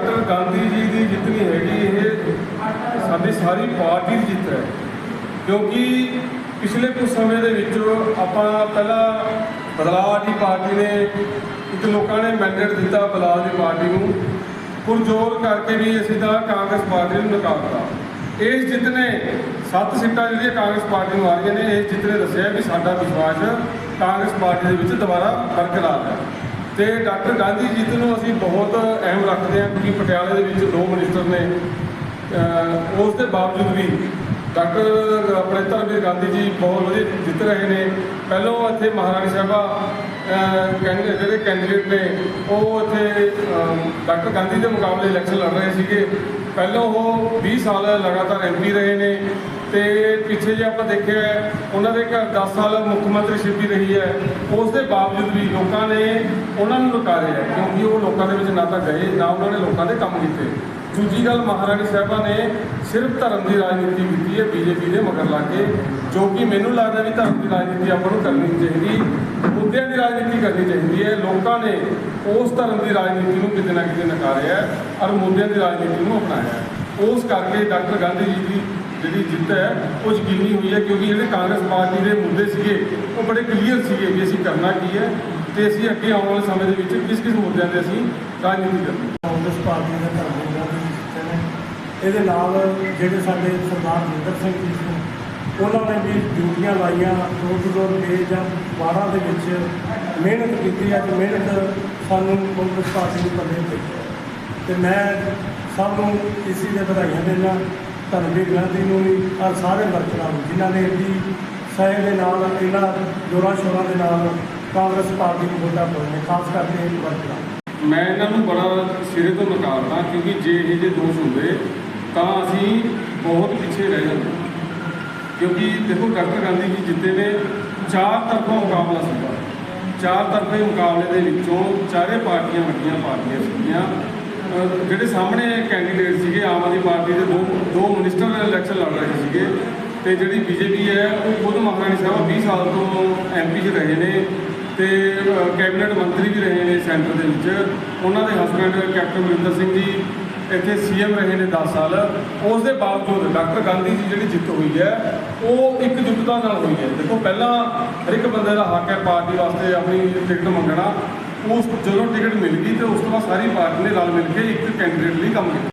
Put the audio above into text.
Doctor Gandhi ji ਦੀ ਜਿੱਤ ਨਹੀਂ ਹੈਗੀ, ਇਹ ਸਾਡੀ ਸਾਰੀ ਪਾਰਟੀ ਦੀ ਜਿੱਤ ਹੈ। ਕਿਉਂਕਿ ਪਿਛਲੇ ਕੁਝ ਸਮੇਂ ਦੇ ਵਿੱਚ ਆਪਾਂ ਪਹਿਲਾਂ ਬਦਲਾਅ ਦੀ ਪਾਰਟੀ ਨੇ ਇੱਕ ਲੋਕਾਂ ਨੇ ਮੈਂਡੇਟ ਦਿੱਤਾ ਬਦਲਾਅ ਦੀ ਪਾਰਟੀ ਨੂੰ। ਪੁਰਜੋਰ ਕਰਕੇ ਵੀ ਅਸੀਂ ਤਾਂ ਕਾਂਗਰਸ ਪਾਰਟੀ ਨੂੰ ਨਕਾਰਤਾ। ਇਸ ਜਿੱਤ ਨੇ ਸੱਤ ਸੀਟਾਂ ਜਿਹੜੀਆਂ ਕਾਂਗਰਸ ਪਾਰਟੀ ਨੂੰ ਆ ਰਹੀਆਂ ਨੇ, ਇਸ ਜਿੱਤ ਨੇ ਦੱਸਿਆ ਕਿ ਸਾਡਾ ਵਿਸ਼ਵਾਸ ਕਾਂਗਰਸ ਪਾਰਟੀ ਦੇ ਵਿੱਚ ਦੁਬਾਰਾ ਬਰਕਰਾਰ ਹੈ। ਤੇ ਡਾਕਟਰ ਗਾਂਧੀ ਜਿੱਤ ਨੂੰ ਅਸੀਂ ਬਹੁਤ ਅਹਿਮ ਰੱਖਦੇ ਹਾਂ ਕਿ ਪਟਿਆਲੇ ਦੇ ਵਿੱਚ ਦੋ ਮਿਨਿਸਟਰ ਨੇ ਉਸ ਦੇ ਬਾਵਜੂਦ ਵੀ ਡਾਕਟਰ ਆਪਣੇ ਧਰਮਵੀਰ ਗਾਂਧੀ ਜੀ ਬਹੁਤ ਵਧੀਆ ਜਿੱਤ ਰਹੇ ਨੇ। ਪਹਿਲੋਂ ਇੱਥੇ ਮਹਾਰਾਣੀ ਸਾਹਿਬਾ ਕੈਂਡੀਡੇਟ ਜਿਹੜੇ ਕੈਂਡੀਡੇਟ ਨੇ, ਉਹ ਇੱਥੇ ਡਾਕਟਰ ਗਾਂਧੀ ਦੇ ਮੁਕਾਬਲੇ ਇਲੈਕਸ਼ਨ ਲੜ ਰਹੇ ਸੀਗੇ। ਪਹਿਲਾਂ ਉਹ 20 ਸਾਲ ਲਗਾਤਾਰ ਐਮਪੀ ਰਹੇ ਨੇ ਤੇ ਪਿੱਛੇ ਜੇ ਆਪਾਂ ਦੇਖਿਆ ਉਹਨਾਂ ਦੇ ਘਰ 10 ਸਾਲ ਮੁੱਖ ਮੰਤਰੀ ਸ਼ਿਪੀ ਰਹੀ ਹੈ। ਉਸ ਦੇ ਬਾਵਜੂਦ ਵੀ ਲੋਕਾਂ ਨੇ ਉਹਨਾਂ ਨੂੰ ਨਕਾਰਿਆ ਕਿਉਂਕਿ ਉਹ ਲੋਕਾਂ ਦੇ ਵਿੱਚ ਨਾ ਤਾਂ ਗਏ, ਨਾ ਉਹਨਾਂ ਨੇ ਲੋਕਾਂ ਦੇ ਕੰਮ ਕੀਤੇ। ਦੂਜੀ ਗੱਲ ਮਹਾਰਾਣੀ ਸਾਹਿਬਾ ਨੇ ਸਿਰਫ ਧਰਮ ਦੀ ਰਾਜਨੀਤੀ ਕੀਤੀ ਹੈ, ਬੀਜੇਪੀ ਦੇ ਮਗਰ ਲਾ ਕੇ, ਜੋ ਕਿ ਮੈਨੂੰ ਲੱਗਦਾ ਵੀ ਧਰਮ ਦੀ ਰਾਜਨੀਤੀ ਆਪਾਂ ਨੂੰ ਕਰਨੀ ਚਾਹੀਦੀ, ਮੁੱਦਿਆਂ ਦੀ ਰਾਜਨੀਤੀ ਕਰਨੀ ਚਾਹੀਦੀ ਹੈ। ਲੋਕਾਂ ਨੇ ਉਸ ਧਰਮ ਦੀ ਰਾਜਨੀਤੀ ਨੂੰ ਕਿਤੇ ਨਾ ਕਿਤੇ ਨਕਾਰਿਆ ਔਰ ਮੁੱਦਿਆਂ ਦੀ ਰਾਜਨੀਤੀ ਨੂੰ ਅਪਣਾਇਆ ਉਸ ਕਰਕੇ ਡਾਕਟਰ ਗਾਂਧੀ ਜੀ ਦੀ ਜਿਹੜੀ ਜਿੱਤ ਹੈ, ਉਹ ਯਕੀਨੀ ਹੋਈ ਹੈ ਕਿਉਂਕਿ ਜਿਹੜੇ ਕਾਂਗਰਸ ਪਾਰਟੀ ਦੇ ਮੁੱਦੇ ਸੀਗੇ, ਉਹ ਬੜੇ ਕਲੀਅਰ ਸੀਗੇ ਵੀ ਅਸੀਂ ਕਰਨਾ ਕੀ ਹੈ ਤੇ ਅਸੀਂ ਅੱਗੇ ਆਉਣ ਵਾਲੇ ਸਮੇਂ ਦੇ ਵਿੱਚ ਕਿਸ ਕਿਸ ਮੁੱਦਿਆਂ ਤੇ ਅਸੀਂ ਰਾਜਨੀਤੀ ਕਰਨੀ ਹੈ। ਕਾਂਗਰਸ ਪਾਰਟੀ ਦੇ ਧਰਮ ਇਹਦੇ ਨਾਲ ਜਿਹੜੇ ਸਾਡੇ ਸਰਦਾਰ ਜਿੰਦਰ ਸਿੰਘ ਜੀ ਸੀ ਉਹਨਾਂ ਨੇ ਵੀ ਡਿਊਟੀਆਂ ਲਾਈਆਂ door to door ਡੇ ਜਾਂ ਵਾਰਾਂ ਦੇ ਵਿੱਚ ਮਿਹਨਤ ਕੀਤੀ, ਅੱਜ ਮਿਹਨਤ ਸਾਨੂੰ ਕਾਂਗਰਸ ਪਾਰਟੀ ਨੂੰ ਪੱਲੇ ਪਈ ਹੈ। ਤੇ ਮੈਂ ਸਭ ਨੂੰ ਇਸੀ ਦੇ ਵਧਾਈਆਂ ਦੇਣਾ ਧਰਮਵੀਰ ਗਾਂਧੀ ਨੂੰ ਵੀ, ਔਰ ਸਾਰੇ ਵਰਕਰਾਂ ਨੂੰ, ਜਿਨ੍ਹਾਂ ਨੇ ਵੀ ਸਹਿ ਦੇ ਨਾਲ, ਇਹਨਾਂ ਜੋਰਾਂ ਸ਼ੋਰਾਂ ਦੇ ਨਾਲ ਕਾਂਗਰਸ ਪਾਰਟੀ ਨੂੰ ਵੋਟਾਂ ਪਾਉਣੀਆਂ ਖਾਸ ਕਰਕੇ ਵਰਕਰਾਂ ਨੂੰ। ਮੈਂ ਇਹਨਾਂ ਨੂੰ ਬੜਾ ਸਿਰੇ ਤੋਂ ਨਕਾਰਦਾ, ਕਿਉਂਕਿ ਜੇ ਇਹ ਜੇ ਦੋਸ਼ ਹੁੰਦੇ ਤਾਂ ਅਸੀਂ ਬਹੁਤ ਪਿੱਛੇ ਰਹਿ ਜਾਂਦੇ ਕਿਉਂਕਿ ਦੇਖੋ, ਡਾਕਟਰ ਗਾਂਧੀ ਜੀ ਜਿੱਤੇ ਨੇ, ਚਾਰ ਤਰਫਾ ਮੁਕਾਬਲਾ ਸੀਗਾ। ਚਾਰ ਤਰਫੇ ਮੁਕਾਬਲੇ ਦੇ ਵਿੱਚੋਂ ਚਾਰੇ ਪਾਰਟੀਆਂ ਵੱਡੀਆਂ ਪਾਰਟੀਆਂ ਸੀਗੀਆਂ। ਜਿਹੜੇ ਸਾਹਮਣੇ ਕੈਂਡੀਡੇਟ ਸੀਗੇ, ਆਮ ਆਦਮੀ ਪਾਰਟੀ ਦੇ ਦੋ ਦੋ ਮਿਨਿਸਟਰ ਇਲੈਕਸ਼ਨ ਲੜ ਰਹੇ ਸੀਗੇ। ਤੇ ਜਿਹੜੀ ਬੀਜੇਪੀ ਹੈ, ਉਹ ਖੁਦ ਮਹਾਰਾਣੀ ਸਾਹਿਬ 20 ਸਾਲ ਤੋਂ ਐਮਪੀ 'ਚ ਰਹੇ ਨੇ। ਤੇ ਕੈਬਨਿਟ ਮੰਤਰੀ ਵੀ ਰਹੇ ਨੇ ਸੈਂਟਰ ਦੇ ਵਿੱਚ। ਉਹਨਾਂ ਦੇ ਹਸਬੰਡ ਕੈਪਟਨ ਅਮਰਿੰਦਰ ਸਿੰਘ ਜੀ ਇੱਥੇ ਸੀਐਮ ਰਹੇ ਨੇ 10 ਸਾਲ ਉਸ ਦੇ ਬਾਵਜੂਦ ਡਾਕਟਰ ਗਾਂਧੀ ਦੀ ਜਿਹੜੀ ਜਿੱਤ ਹੋਈ ਹੈ, ਉਹ ਇੱਕ ਜੁਟਤਾ ਨਾਲ ਹੋਈ ਹੈ। ਦੇਖੋ, ਪਹਿਲਾਂ ਹਰ ਇੱਕ ਬੰਦੇ ਦਾ ਹੱਕ ਹੈ ਪਾਰਟੀ ਵਾਸਤੇ ਆਪਣੀ ਟਿਕਟ ਮੰਗਣਾ। ਉਸ ਜਦੋਂ ਟਿਕਟ ਮਿਲ ਗਈ ਤੇ ਉਸ ਤੋਂ ਬਾਅਦ ਸਾਰੀ ਪਾਰਟੀ ਨੇ ਰਲ ਮਿਲ ਕੇ ਇੱਕ ਕੈਂਡੀਡੇਟ ਲਈ ਕੰਮ ਕੀਤਾ।